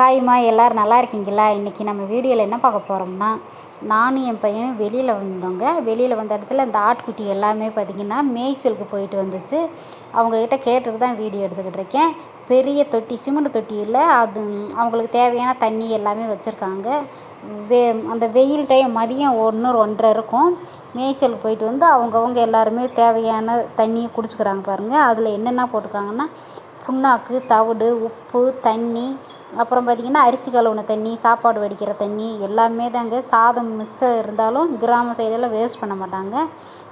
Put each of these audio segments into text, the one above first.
ஹாய்மா எல்லோரும் நல்லா இருக்கீங்களா? இன்றைக்கி நம்ம வீடியோவில் என்ன பார்க்க போகிறோம்னா நானும் என் பையனும் வெளியில் வந்தோங்க. வெளியில் வந்த இடத்துல இந்த ஆட்டுக்குட்டி எல்லாமே பார்த்திங்கன்னா மேய்ச்சலுக்கு போயிட்டு வந்துச்சு. அவங்கக்கிட்ட கேட்டுட்டு தான் வீடியோ எடுத்துக்கிட்டு இருக்கேன். பெரிய தொட்டி சிமெண்ட் தொட்டி இல்லை. அது அவங்களுக்கு தேவையான தண்ணி எல்லாமே வச்சுருக்காங்க. வெ அந்த வெயில் டைம் மதியம் ஒன்று ஒன்றரை இருக்கும். மேய்ச்சலுக்கு போயிட்டு வந்து அவங்கவுங்க எல்லாருமே தேவையான தண்ணியை குடிச்சுக்கிறாங்க பாருங்கள் அதில் என்னென்ன போட்டிருக்காங்கன்னா புண்ணாக்கு தவிடு உப்பு தண்ணி அப்புறம் பார்த்திங்கன்னா அரிசி கழுவுன தண்ணி சாப்பாடு வடிக்கிற தண்ணி எல்லாமே தாங்க சாதம் மிச்சம் இருந்தாலும் கிராம சைடெல்லாம் வேஸ்ட் பண்ண மாட்டாங்க.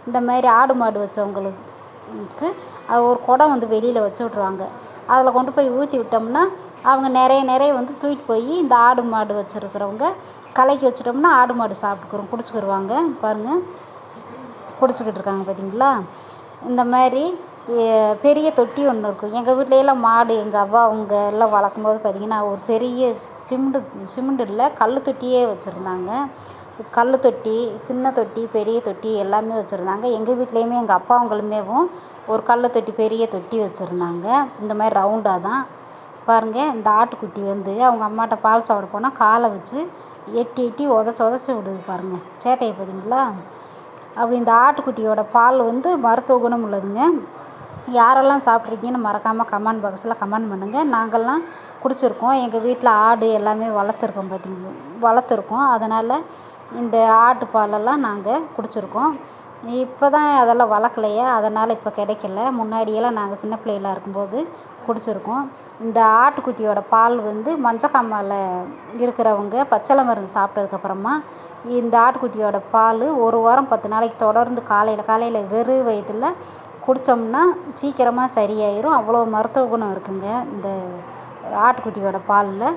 இந்த மாதிரி ஆடு மாடு வச்சவங்களுக்கு அது ஒரு குடம் வந்து வெளியில் வச்சு விட்ருவாங்க அதில் கொண்டு போய் ஊற்றி விட்டோம்னா அவங்க நிறைய நிறைய வந்து தூக்கிட்டு போய் இந்த ஆடு மாடு வச்சுருக்கிறவங்க கலக்கி வச்சுட்டோம்னா ஆடு மாடு சாப்பிட்டுக்குறோம் குடிச்சுக்கிடுவாங்க பாருங்கள் குடிச்சுக்கிட்டு இருக்காங்க பார்த்தீங்களா இந்த மாதிரி பெரிய தொட்டி ஒன்று இருக்கும். எங்கள் வீட்லையெல்லாம் மாடு எங்கள் அவ்வா அவங்க எல்லாம் வளர்க்கும் போது பார்த்திங்கன்னா ஒரு பெரிய சிமெண்டு சிமெண்டு இல்லை கல் தொட்டியே வச்சுருந்தாங்க. கல் தொட்டி சின்ன தொட்டி பெரிய தொட்டி எல்லாமே வச்சுருந்தாங்க. எங்கள் வீட்லேயுமே எங்கள் அப்பா அவங்களுமேவும் ஒரு கல் தொட்டி பெரிய தொட்டி வச்சுருந்தாங்க. இந்த மாதிரி ரவுண்டாக தான். பாருங்கள் இந்த ஆட்டுக்குட்டி வந்து அவங்க அம்மாட்ட பால் சாப்பிட போனால் காலை வச்சு எட்டி எட்டி உதச்சி உதச்சி விடுது பாருங்கள் சேட்டையை பார்த்தீங்களா அப்படி இந்த ஆட்டுக்குட்டியோட பால் வந்து மருத்துவ குணம் உள்ளதுங்க. யாரெல்லாம் சாப்பிட்ருக்கீங்கன்னு மறக்காமல் கமெண்ட் பாக்ஸில் கமெண்ட் பண்ணுங்கள் நாங்கள்லாம் குடிச்சிருக்கோம். எங்கள் வீட்டில் ஆடு எல்லாமே வளர்த்துருக்கோம் பார்த்திங்க வளர்த்துருக்கோம். அதனால் இந்த ஆட்டு பாலெல்லாம் நாங்கள் குடிச்சிருக்கோம். இப்போ தான் அதெல்லாம் வளர்க்கலையா. அதனால் இப்போ கிடைக்கல. முன்னாடியெல்லாம் நாங்கள் சின்ன பிள்ளைகளாக இருக்கும்போது குடிச்சிருக்கோம். இந்த ஆட்டுக்குட்டியோட பால் வந்து மஞ்சக்காமால இருக்கிறவங்க பச்சளை மருந்து சாப்பிட்டதுக்கப்புறமா இந்த ஆட்டுக்குட்டியோட பால் ஒரு வாரம் பத்து நாளைக்கு தொடர்ந்து காலையில் காலையில் வெறும் வயிற்றில் குடித்தோம்னா சீக்கிரமாக சரியாயிடும் அவ்வளோ மருத்துவ குணம் இருக்குங்க இந்த ஆட்டுக்குட்டியோட பாலில்.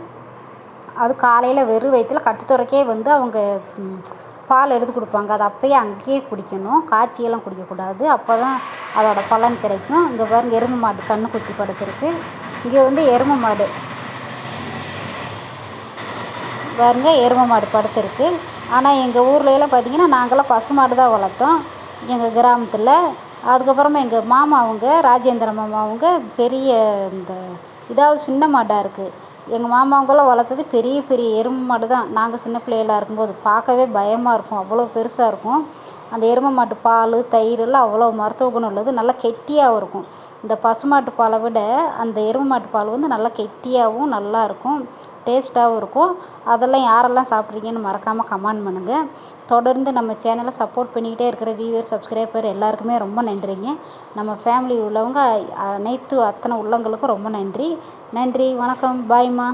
அது காலையில் வெறும் வயிற்றில் கட்டுத்துறைக்கே வந்து அவங்க பால் எடுத்து கொடுப்பாங்க. அதை அப்போயே அங்கேயே குடிக்கணும். காய்ச்சியெல்லாம் குடிக்கக்கூடாது. அப்போ தான் அதோடய பலன் கிடைக்கும். இங்கே பாருங்கள் எருமை மாடு கன்றுக்குட்டி படுத்துருக்கு. இங்கே வந்து எருமை மாடு. பாருங்கள் எருமை மாடு படுத்துருக்கு. ஆனால் எங்கள் ஊர்லலாம் பார்த்திங்கன்னா நாங்களாம் பசு மாடு தான் வளர்த்தோம். எங்கள் கிராமத்தில் அதுக்கப்புறமா எங்கள் மாமா அவங்க ராஜேந்திர மாமா அவங்க பெரிய இந்த இதாவது சின்ன மாடாக இருக்குது எங்கள் மாமாவங்கெல்லாம் வளர்த்தது பெரிய பெரிய எருமை மாடு தான். நாங்கள் சின்ன பிள்ளைகளாக இருக்கும்போது பார்க்கவே பயமாக இருக்கும். அவ்வளோ பெருசாக இருக்கும். அந்த எருமை மாட்டு பால் தயிரெல்லாம் அவ்வளோ மருத்துவ குணம் உள்ளது. நல்லா கெட்டியாகவும் இருக்கும். இந்த பசுமாட்டு பாலை விட அந்த எருமை மாட்டு பால் வந்து நல்லா கெட்டியாகவும் நல்லா இருக்கும். டேஸ்ட்டாகவும் இருக்கும். அதெல்லாம் யாரெல்லாம் சாப்பிட்றீங்கன்னு மறக்காமல் கமெண்ட் பண்ணுங்கள் தொடர்ந்து நம்ம சேனலை சப்போர்ட் பண்ணிக்கிட்டே இருக்கிற வியூவர் சப்ஸ்கிரைபர் எல்லாருக்குமே ரொம்ப நன்றிங்க. நம்ம ஃபேமிலி உள்ளவங்க அனைத்து அத்தனை உள்ளங்களுக்கும் ரொம்ப நன்றி. நன்றி வணக்கம். பாய்மா